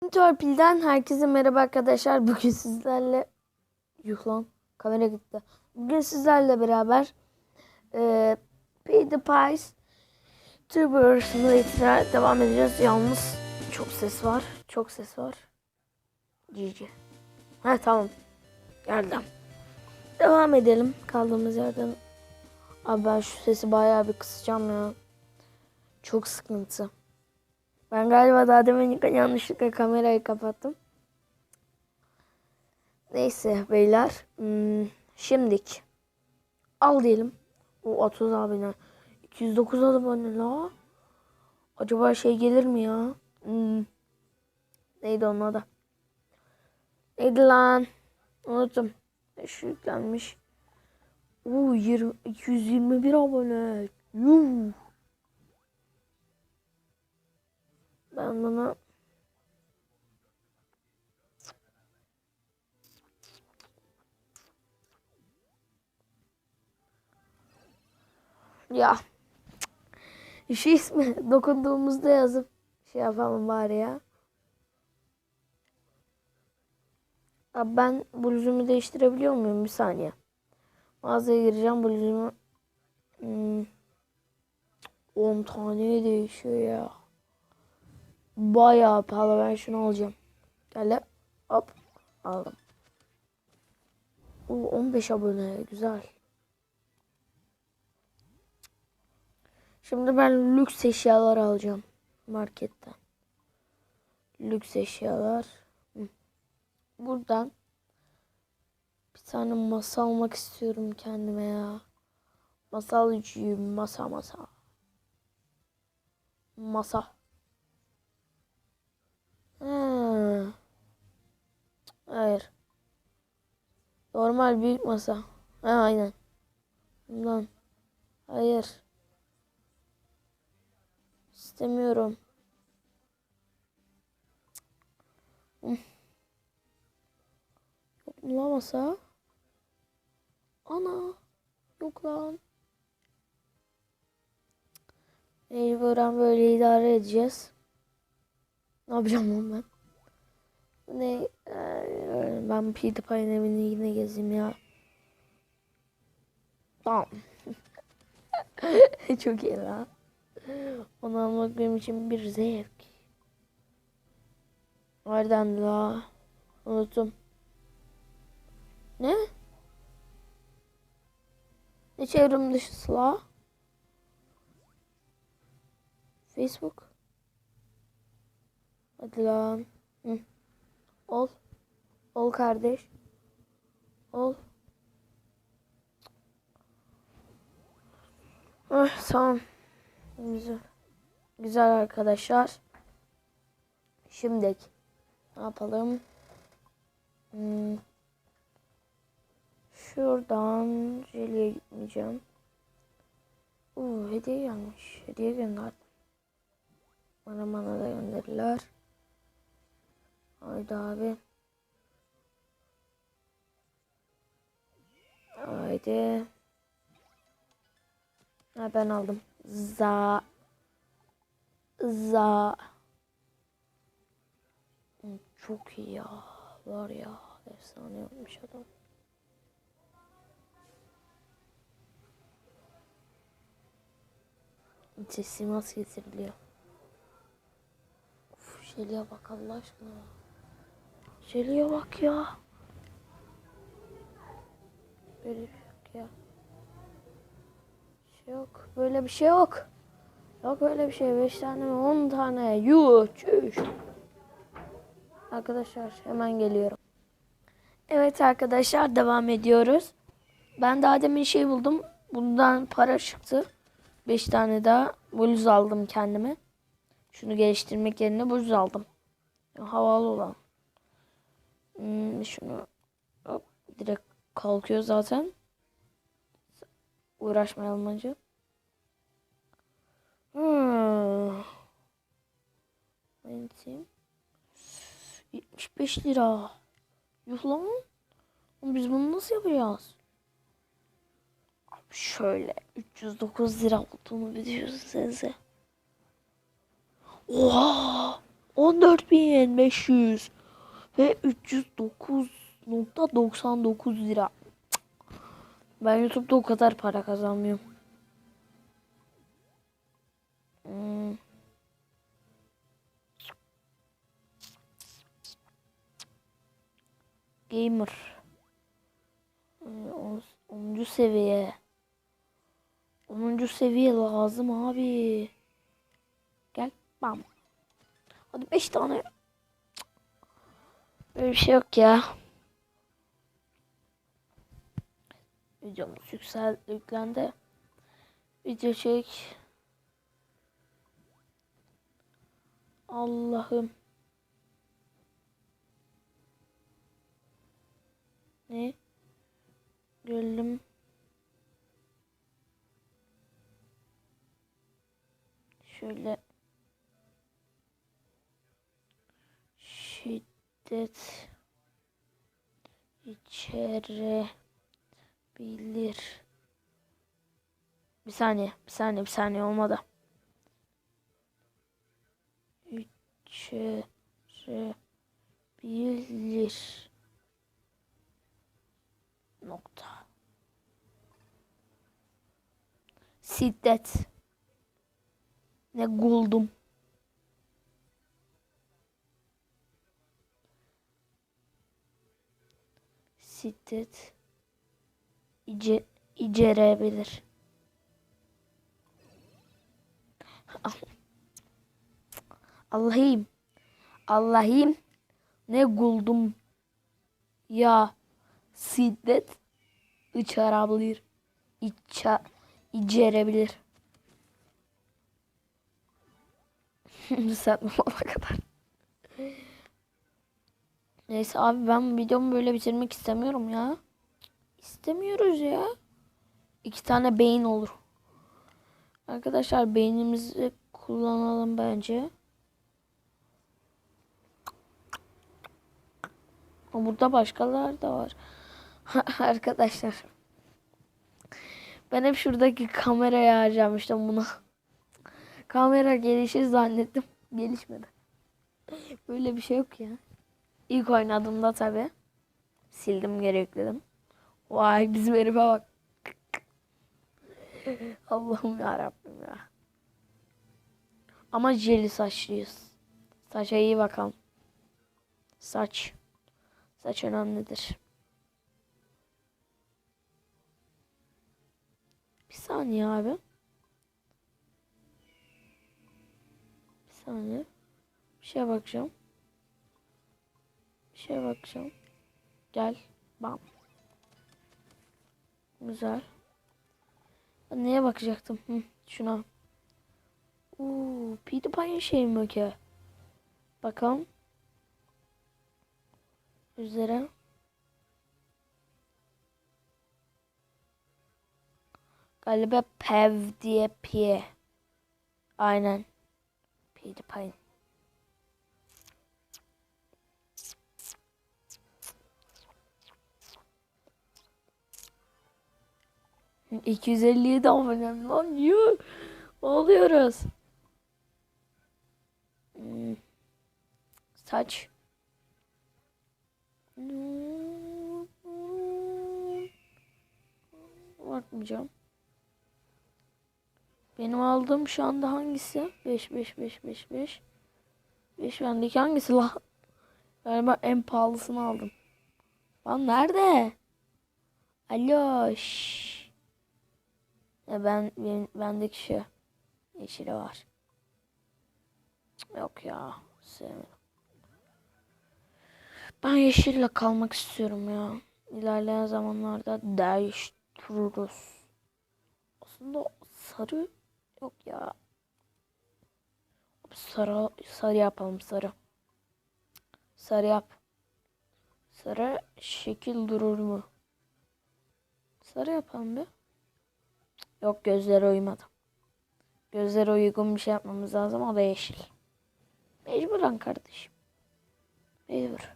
Torpil'den herkese merhaba arkadaşlar. Bugün sizlerle... Yuh lan kamera gitti. Bugün sizlerle beraber e, Pay the Pies Turbo Simulator'a devam edeceğiz. Yalnız çok ses var. Çok ses var. GG. Ha tamam. Geldim. Devam edelim. Kaldığımız yerden. Abi ben şu sesi bayağı bir kısacağım ya. Çok sıkıntı. Ben galiba daha demin yanlışlıkla kamerayı kapattım. Neyse beyler. Hmm, şimdik. Al diyelim. O 30 abone. 209 abone la. Acaba şey gelir mi ya? Hmm. Neydi onun adı? Neydi lan? Unuttum. Şu yüklenmiş. Oo, 20, 221 abone. Yuh. Ben bunu ya şu ismi dokunduğumuzda yazıp şey yapalım bari ya. Abi ben bluzumu değiştirebiliyor muyum? Bir saniye. Mağazaya gireceğim bluzumu. Hmm. 10 tane değişiyor ya. Bayağı pahalı. Ben şunu alacağım. Gel hop aldım. Oo, 15 abone güzel. Şimdi ben lüks eşyalar alacağım marketten. Lüks eşyalar. Buradan bir tane masa almak istiyorum kendime ya. Masalcıyım masa masa. Masa. Ha. Hayır. Normal büyük masa. Ha, aynen. Bundan. Hayır. İstemiyorum. Yok mu lan masa? Ana. Yok lan. Mecburen böyle idare edeceğiz. Ne yapacağım lan ben? Ne? Ben Pan evini yine gezeyim ya. Tamam. Çok iyi lan. Onu almak benim için bir zevk. Nereden la? Unuttum. Ne? Ne çevrim dışı la? Facebook. Hadi lan. Hı. Ol. Ol kardeş. Ol. Ah, tamam. Güzel. Güzel arkadaşlar. Şimdi ne yapalım? Hmm. Şuradan jeliye gitmeyeceğim. Oo, hediye gelmiş. Hediye gönderdim. Bana bana da gönderirler. Haydi abi. Haydi. Ha, ben aldım. Za. Za. Çok iyi ya. Var ya. Efsane yapmış adam. Sesim az getiriliyor. Uf, Şeliye bak Allah aşkına. Şeliye bak ya. Böyle bir şey yok ya. Şey yok. Böyle bir şey yok. Yok öyle bir şey. 5 tane mi? 10 tane. Yuh. Çüş. Arkadaşlar hemen geliyorum. Evet arkadaşlar devam ediyoruz. Ben daha demin şey buldum. Bundan para çıktı. 5 tane daha bluz aldım kendime. Şunu geliştirmek yerine bluz aldım. Havalı olan. Hmm, şunu hop, direkt kalkıyor zaten. Uğraşmayalım önce. Hmm. Benim 75 lira. Yuh lan. Biz bunu nasıl yapacağız? Şöyle 309 lira olduğunu biliyorsunuz. Oha! 14.500 ve 309.99 lira. Ben YouTube'da o kadar para kazanmıyorum. Hmm. Gamer. Ee, on- 10. seviye. 10. seviye lazım abi. Gel. Bam. Hadi 5 tane. Böyle bir şey yok ya. Videomuz yüksel. Video çek. Allah'ım. Ne? Geldim. Şöyle şiddet içerebilir. Bir saniye, bir saniye, bir saniye olmadı. İçerebilir. Nokta. Şiddet. Ne guldum. Şiddet. İce, icerebilir. Allah'ım. Allah'ım. Ne guldum. Ya. Şiddet. İçerebilir. İçe, icerebilir. Olana kadar. Neyse abi ben videomu böyle bitirmek istemiyorum ya. İstemiyoruz ya. İki tane beyin olur. Arkadaşlar beynimizi kullanalım bence. Burada başkalar da var. Arkadaşlar. Ben hep şuradaki kameraya harcamıştım buna. Kamera gelişir zannettim. Gelişmedi. Böyle bir şey yok ya. İlk oynadığımda tabi. Sildim geri yükledim. Vay bizim herife bak. Allah'ım ya Rabbim ya. Ama jeli saçlıyız. Saça iyi bakalım. Saç. Saç önemlidir. Bir saniye abi. Bir saniye. Bir şeye bakacağım. Şeye bakacağım. Gel. Bam. Güzel. Ben neye bakacaktım? Hı, şuna. Uuu, PewDiePie'in şey mi ki? Bakalım. Üzere. Galiba Pev diye Pie. Aynen. PewDiePie. 257 abonem lan yuh. Oluyoruz. Hmm. Saç. Bakmayacağım. Benim aldığım şu anda hangisi? 5 5 5 5 5. 5 bendeki hangisi la? Galiba en pahalısını aldım. Lan nerede? Alo. şşş. Ya ben, ben bendeki şu yeşili var. Yok ya. Sevmedim. Ben yeşille kalmak istiyorum ya. İlerleyen zamanlarda değiştiririz. Aslında sarı yok ya. Sarı sarı yapalım sarı. Sarı yap. Sarı şekil durur mu? Sarı yapalım bir. Yok gözlere uymadı. Gözlere uygun bir şey yapmamız lazım. O da yeşil. Mecburen kardeşim. Mecbur.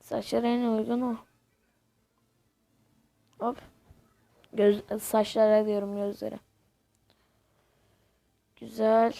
Saçlara en uygun o. Hop. Göz, saçlara diyorum gözlere. Güzel.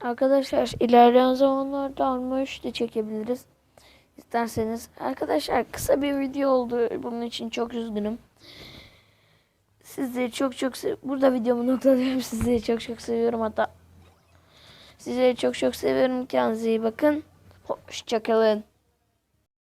Arkadaşlar ilerleyen zamanlarda Arma 3 de çekebiliriz. İsterseniz. Arkadaşlar kısa bir video oldu. Bunun için çok üzgünüm. Sizleri çok çok Burada videomu noktalıyorum. Sizleri çok çok seviyorum hatta. Sizleri çok çok seviyorum. Kendinize iyi bakın. Hoşçakalın.